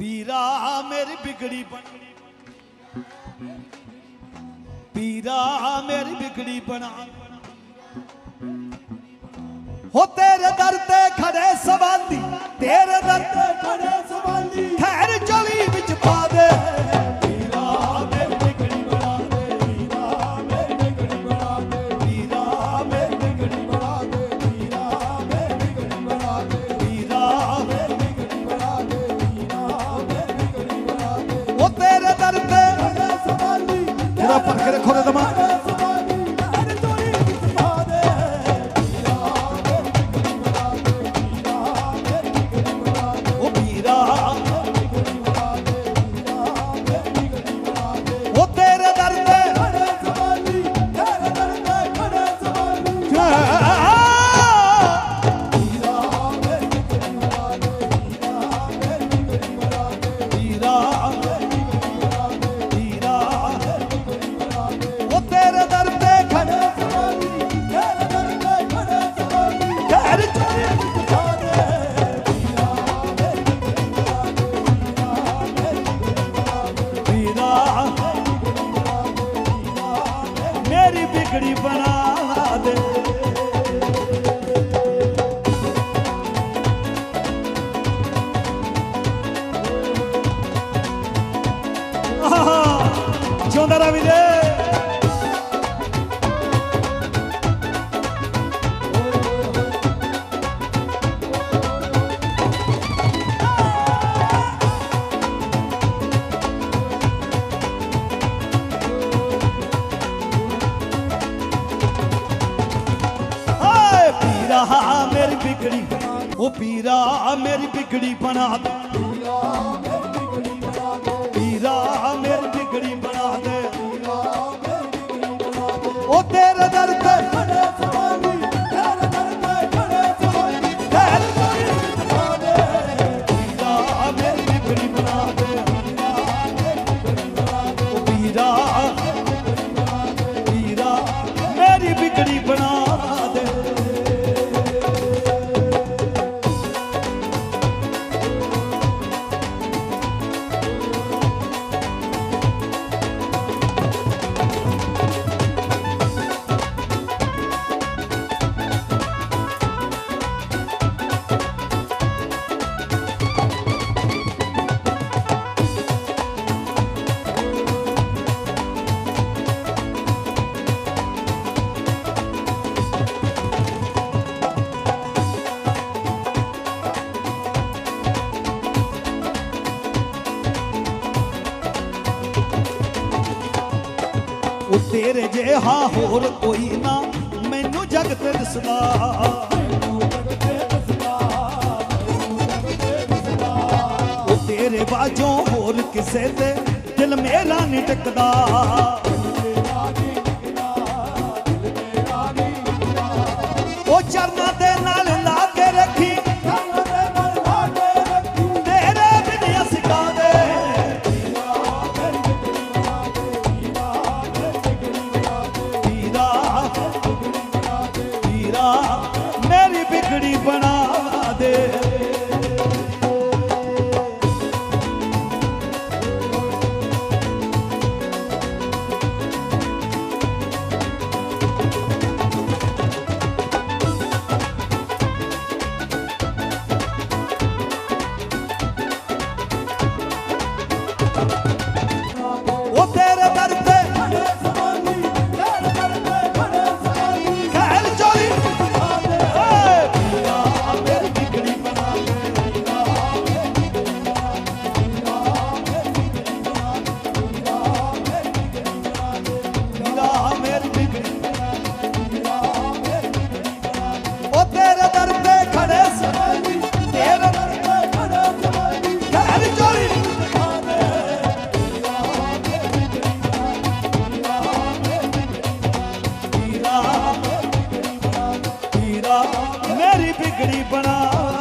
ਪੀਰਾ ਮੇਰੀ ਬਿਗੜੀ ਬਣਾ ਪੀਰਾ ਮੇਰੀ ਬਿਗੜੀ ਬਣਾ ਹੋ ਤੇਰੇ ਦਰ ਤੇ ਖੜੇ ਸਵਾਲੀ, ਤੇਰੇ ਦਰ ਤੇ ਖੜੇ ਸਵਾਲੀ। ਖੈਰ ਚਲੀ ਸਾਰਾ ਵੀਰੇ ਰਹਾ ਮੇਰੀ ਬਿਗੜੀ ਉਹ ਪੀਰਾ ਮੇਰੀ ਬਿਗੜੀ ਬਣਾ ਦੇ। ਪੀਰਾ ਮੇਰੀ ਬਿਗੜੀ ਬਣਾ ਦੇ। ਪੀਰਾ ਤੇਰੇ ਜਿਹਾ ਹੋਰ ਕੋਈ ਨਾ। ਮੈਨੂੰ ਜਗ ਤੇ ਦਿਸਦਾ। ਤੇਰੇ ਬਾਜੋਂ ਹੋਰ ਕਿਸੇ ਤੇ ਦਿਲ ਮੇਰਾ ਨਹੀਂ ਟਿਕਦਾ। ਉਹ ਚਰਨਾਂ ਦੇ Oh.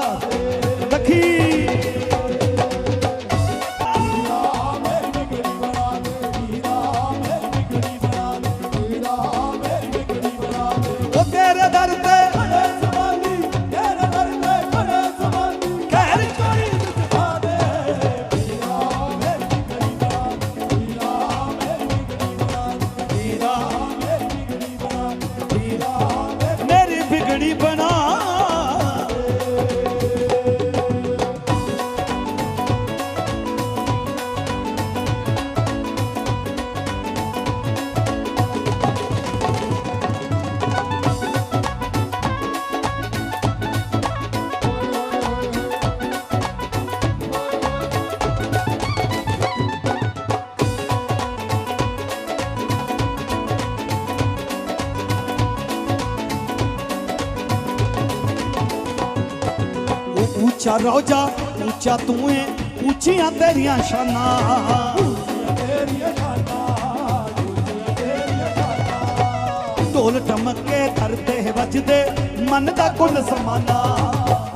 ਰੋਜਾ ਉੱਚਾ ਤੂੰ ਏ, ਉੱਚੀਆਂ ਤੇਰੀਆਂ ਸ਼ਾਨਾਂ। ਢੋਲ ਟਮਕੇ ਕਰਦੇ ਵੱਜਦੇ, ਮਨ ਦਾ ਕੁੱਲ ਸਮਾਨਾ।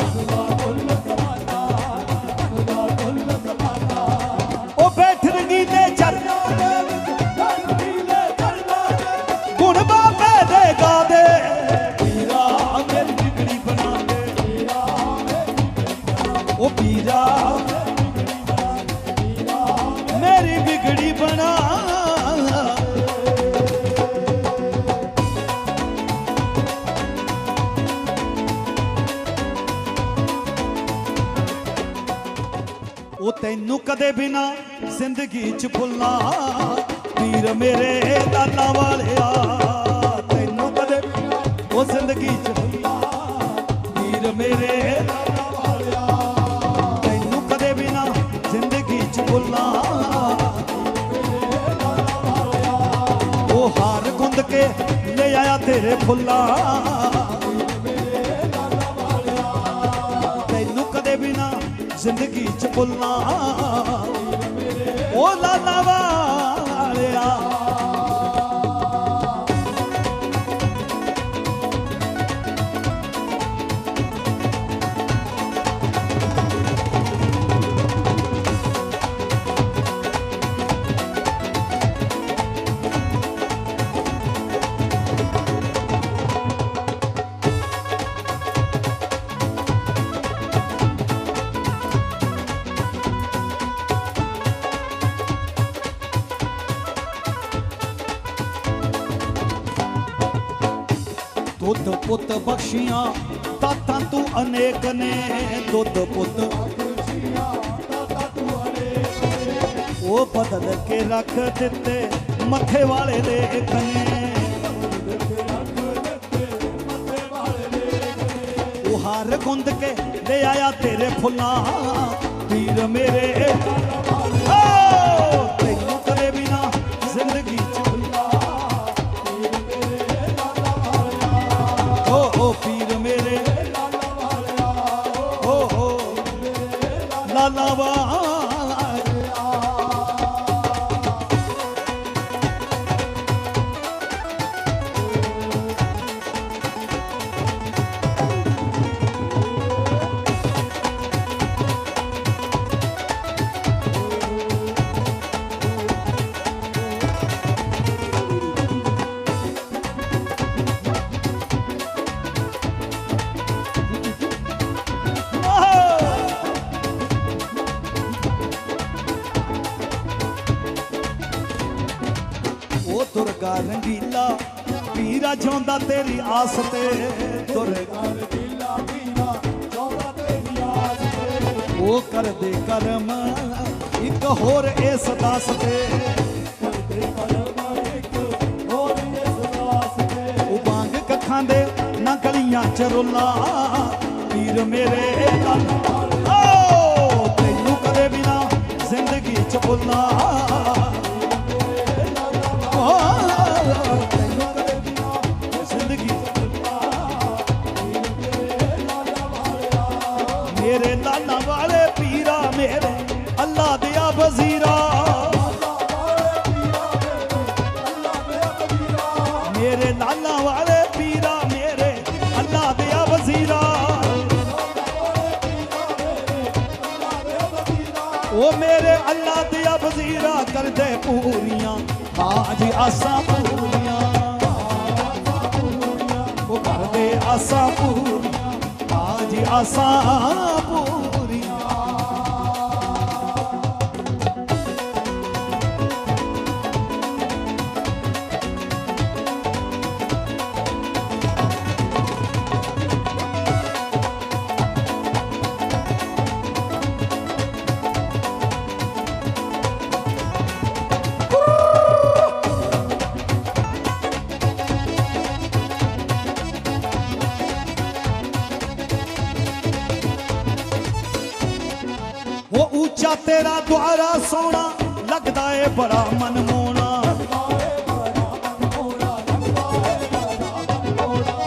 ਤੈਨੂੰ ਕਦੇ ਬਿਨਾ ਜ਼ਿੰਦਗੀ ਚ ਭੁੱਲਣਾ। ਵੀਰ ਮੇਰੇ ਲਾਲਾ ਵਾਲਿਆ, ਤੈਨੂੰ ਕਦੇ ਬਿਨਾ ਉਹ ਜ਼ਿੰਦਗੀ ਚ ਭੁੱਲਣਾ। ਵੀਰ ਮੇਰੇ ਲਾਲਾ ਵਾਲਿਆ, ਤੈਨੂੰ ਕਦੇ ਬਿਨਾ ਜ਼ਿੰਦਗੀ ਚ ਭੁੱਲਣਾ। ਉਹ ਹਾਰ ਗੁੰਦ ਕੇ ਲੈ ਆਇਆ ਤੇਰੇ ਫੁੱਲਾਂ। ਜ਼ਿੰਦਗੀ ਚ ਭੁੱਲਣਾ ਉਹ ਲਾਲਾ ਵਾਲਿਆ ਦੁੱਧ ਪੁੱਤ ਬਖਸ਼ੀਆਂ ਦਾਤਾਂ ਤੂੰ ਅਨੇਕ ਨੇ। ਦੁੱਧ ਪੁੱਤ ਉਹ ਬਦਲ ਕੇ ਰੱਖ ਦਿੱਤੇ ਮੱਥੇ ਵਾਲੇ ਦੇ ਕਨੇ। ਉਹ ਹਾਰ ਗੁੰਦ ਕੇ ਲੈ ਆਇਆ ਤੇਰੇ ਫੁੱਲਾਂ ਤੀਰ ਮੇਰੇ। ਓ ਉਹ ਰੰਗੀਲਾ ਪੀਰਾ ਜਿਉਂਦਾ ਤੇਰੀ ਆਸ ਤੇ। ਦੁਰਗਾ ਰੰਗੀਲਾ ਪੀਰਾ ਜਿਉਂਦਾ ਤੇਰੀ ਆਸ ਤੇ। ਉਹ ਕਰਦੇ ਕਰਮ, ਇੱਕ ਹੋਰ ਇਸ ਦਾਸ ਤੇ। ਕਰਦੇ ਕਰਮ, ਇੱਕ ਹੋਰ ਇਸ ਦਾਸ ਤੇ। ਉਹ ਬਾਂਗ ਕੱਖਾਂ ਦੇ ਨਾ ਗਲੀਆਂ ਚ ਰੁੱਲਾ। ਪੀਰ ਮੇਰੇ ਲਾਲਾ ਓ, ਤੈਨੂੰ ਕਦੇ ਵੀ ਜ਼ਿੰਦਗੀ ਚ ਭੁੱਲਣਾ ਮੇਰੇ ਲਾਲਾ ਵਾਲੇ ਪੀਰਾ ਮੇਰੇ ਅੱਲਾ ਦਿਆ ਵਜ਼ੀਰਾ। ਉਹ ਮੇਰੇ ਅੱਲਾ ਦਿਆ ਵਜ਼ੀਰਾ ਕਰਦੇ ਪੂਰੀਆਂ। ਬਾਜ ਆਸਾਂ ਪੂਰੀਆਂ। ਉਹ ਕਰਦੇ ਆਸਾਂ ਪੂਰੀਆਂ। ਬਾਜ ਆਸਾਂ ਪੂਰੀਆਂ। ਉਹ ਉੱਚਾ ਤੇਰਾ ਦੁਆਰਾ ਸੋਹਣਾ ਲੱਗਦਾ ਏ ਬੜਾ ਮਨਮੋਹਣਾ।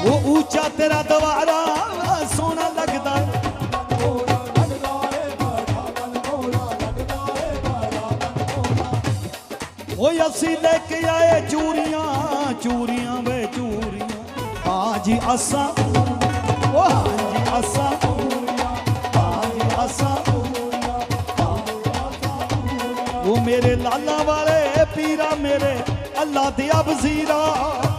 ਉਹ ਉੱਚਾ ਤੇਰਾ ਦੁਆਰਾ ਸੋਹਣਾ ਲੱਗਦਾ ਓਏ ਅਸੀਂ ਲੈ ਕੇ ਆਏ ਚੂਰੀਆਂ ਚੂਰੀਆਂ ਵੇ ਚੂਰੀਆਂ ਹਾਂ ਜੀ, ਅਸਾਂ। ਓ ਜੀ, ਅਸਾਂ। ਮੇਰੇ ਲਾਲਾ ਵਾਲੇ ਪੀਰਾ ਮੇਰੇ ਅੱਲਾ ਦੇ ਵਜ਼ੀਰਾ।